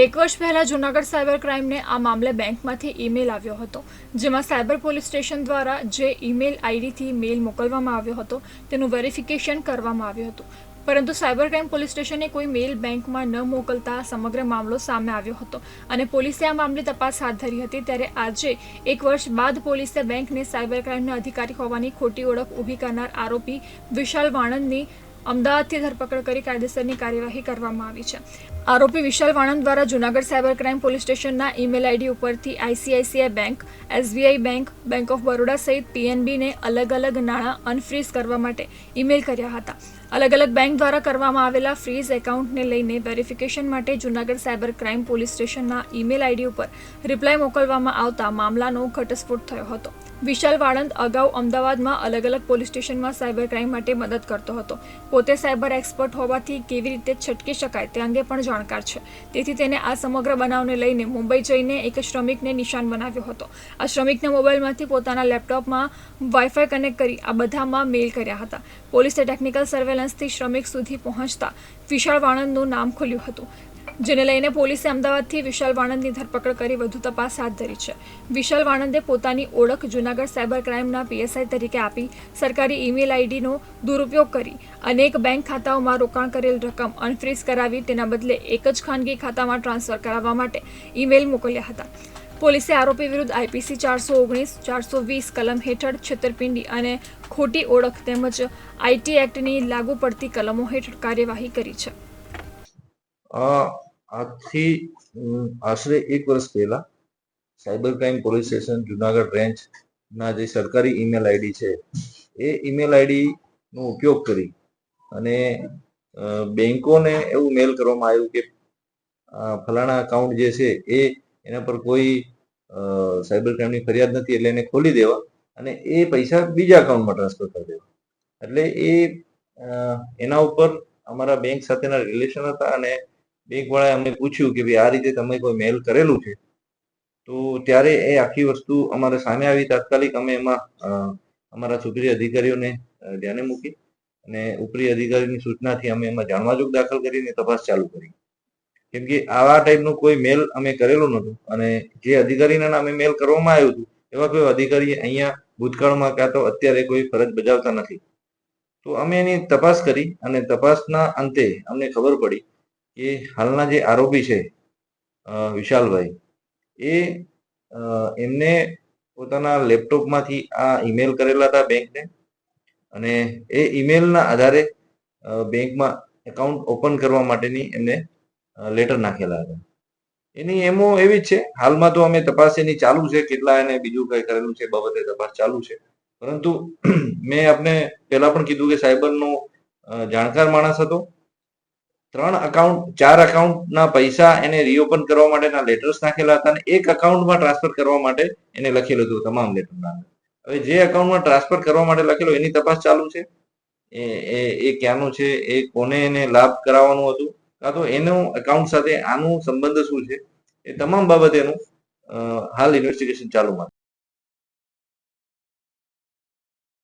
એક વર્ષ પહેલા જૂનાગઢ સાયબર ક્રાઇમને આ મામલે બેંકમાંથી ઈમેલ આવ્યો હતો, જેમાં સાયબર પોલીસ સ્ટેશન દ્વારા જે ઈમેલ આઈડીથી મેલ મોકલવામાં આવ્યો હતો, તેનું વેરિફિકેશન કરવામાં આવ્યું હતું. પરંતુ સાયબર ક્રાઇમ પોલીસ સ્ટેશને કોઈ મેલ બેંકમાં ન મોકલતા સમગ્ર મામલો સામે આવ્યો હતો અને પોલીસે આ મામલે તપાસ હાથ ધરી હતી ત્યારે આજે એક વર્ષ બાદ પોલીસે બેંકને સાયબર ક્રાઇમના અધિકારી હોવાની ખોટી ઓળખ ઊભી કરનાર આરોપી વિશાલ વાણંદની અમદાવાદથી ધરપકડ કરી કાયદેસરની કાર્યવાહી કરવામાં આવી છે. આરોપી વિશાલ વાણંદ દ્વારા જૂનાગઢ સાયબર ક્રાઇમ પોલીસ સ્ટેશનના ઈમેલ આઈડી ઉપરથી ICICI bank, SBI bank bank of Baroda સહિત પીએનબીને અલગ અલગ નાણાં અનફ્રીઝ કરવા માટે ઈમેલ કર્યા હતા. અલગ અલગ બેંક દ્વારા કરવામાં આવેલા ફ્રીઝ એકાઉન્ટને લઈને વેરિફિકેશન માટે જૂનાગઢ સાયબર ક્રાઇમ પોલીસ સ્ટેશનના ઈમેલ આઈડી ઉપર રિપ્લાય મોકલવામાં આવતા મામલાનો ઘટસ્ફોટ થયો હતો. વિશાલ વાળંદ અગાઉ અમદાવાદમાં અલગ અલગ પોલીસ સ્ટેશનમાં સાયબર ક્રાઇમ માટે મદદ કરતો હતો. પોતે સાયબર એક્સપર્ટ હોવાથી કેવી રીતે છટકી શકાય તે અંગે પણ જાણકાર છે. તેથી તેને આ સમગ્ર બનાવને લઈને મુંબઈ જઈને એક શ્રમિકને નિશાન બનાવ્યો હતો. આ શ્રમિકના મોબાઈલમાંથી પોતાના લેપટોપમાં વાઈફાઈ કનેક્ટ કરી આ બધામાં મેલ કર્યા હતા. પોલીસે ટેકનિકલ સર્વેલન્સથી શ્રમિક સુધી પહોંચતા વિશાળ વાણંદનું નામ ખુલ્યું હતું, જેને લઈને પોલીસે અમદાવાદથી વિશાલ વાણંદની ધરપકડ કરી વધુ તપાસ હાથ ધરી છે. વિશાલ વાણંદે પોતાની ઓળખ જૂનાગઢ સાયબર ક્રાઇમના પીએસઆઈ તરીકે આપી સરકારી ઈમેલ આઈડીનો દુરુપયોગ કરી અનેક બેંક ખાતાઓમાં રોકાણ કરેલ રકમ અનફ્રીઝ કરાવી, તેના બદલે એક જ ખાનગી ખાતામાં ટ્રાન્સફર કરાવવા માટે ઈમેલ મોકલ્યા હતા. પોલીસે આરોપી વિરુદ્ધ આઈપીસી ચારસો ઓગણીસ, ચારસો વીસ કલમ હેઠળ છેતરપિંડી અને ખોટી ઓળખ તેમજ આઈટી એક્ટની લાગુ પડતી કલમો હેઠળ કાર્યવાહી કરી છે. આજથી આશરે એક વર્ષ પહેલા cyber crime police station Junagadh range ના જે સરકારી ઈમેલ આઈડી છે, એ ઈમેલ આઈડી નો ઉપયોગ કરી અને બેંકોને એવું મેલ કરવામાં આવ્યું કે ફલાણા અકાઉન્ટ જે છે એ એના પર કોઈ સાયબર ક્રાઇમની ફરિયાદ નથી એટલે એને ખોલી દેવા અને એ પૈસા બીજા અકાઉન્ટમાં ટ્રાન્સફર કરી દેવા. એટલે એ એના ઉપર અમારા બેંક સાથેના રિલેશન હતા અને બેંકવાળાએ અમને પૂછ્યું કે ભાઈ આ રીતે તમે કોઈ મેલ કરેલું છે? તો ત્યારે એ આખી વસ્તુ અમારે સામે આવી. તાત્કાલિક અમે એમાં અમારા સુપ્રિય અધિકારીઓને ધ્યાને મૂકી અને ઉપરી અધિકારીની સૂચનાથી અમે એમાં જાણવાજોગ દાખલ કરીને તપાસ ચાલુ કરી. કેમ કે આવા ટાઈપનું કોઈ મેલ અમે કરેલું નહોતું. અને જે અધિકારીના નામે મેલ કરવામાં આવ્યું હતું, એવા કોઈ અધિકારી અહીંયા ભૂતકાળમાં કાં તો અત્યારે કોઈ ફરજ બજાવતા નથી. તો અમે એની તપાસ કરી અને તપાસના અંતે અમને ખબર પડી કે હાલના જે આરોપી છે વિશાલભાઈ, એ એમને પોતાના લેપટોપમાંથી આ ઈમેલ કરેલા હતા બેંકને. અને એ ઈમેલના આધારે બેંકમાં એકાઉન્ટ ઓપન કરવા માટેની એમને લેટર નાખેલા હતા. એની એમો એવી જ છે. હાલમાં તો અમે તપાસ એની ચાલુ છે. કેટલા એને બીજું કઈ કરેલું છે બાબતે તપાસ ચાલુ છે. પરંતુ મેં આપને પહેલા પણ કીધું કે સાયબરનો જાણકાર માણસ હતો. ત્રણ અકાઉન્ટ ચાર અકાઉન્ટના પૈસા એને રીઓપન કરવા માટેના લેટર્સ નાખેલા હતા અને એક અકાઉન્ટમાં ટ્રાન્સફર કરવા માટે એને લખેલું હતું તમામ લેટરના હવે જે અકાઉન્ટમાં ટ્રાન્સફર કરવા માટે લખેલો એની તપાસ ચાલુ છે. એ એ ક્યાંનું છે? એ કોને એને લાભ કરાવવાનું હતું? કાં તો એનું એકાઉન્ટ સાથે આનું સંબંધ શું છે એ તમામ બાબતેનું હાલ ઇન્વેસ્ટિગેશન ચાલુમાં.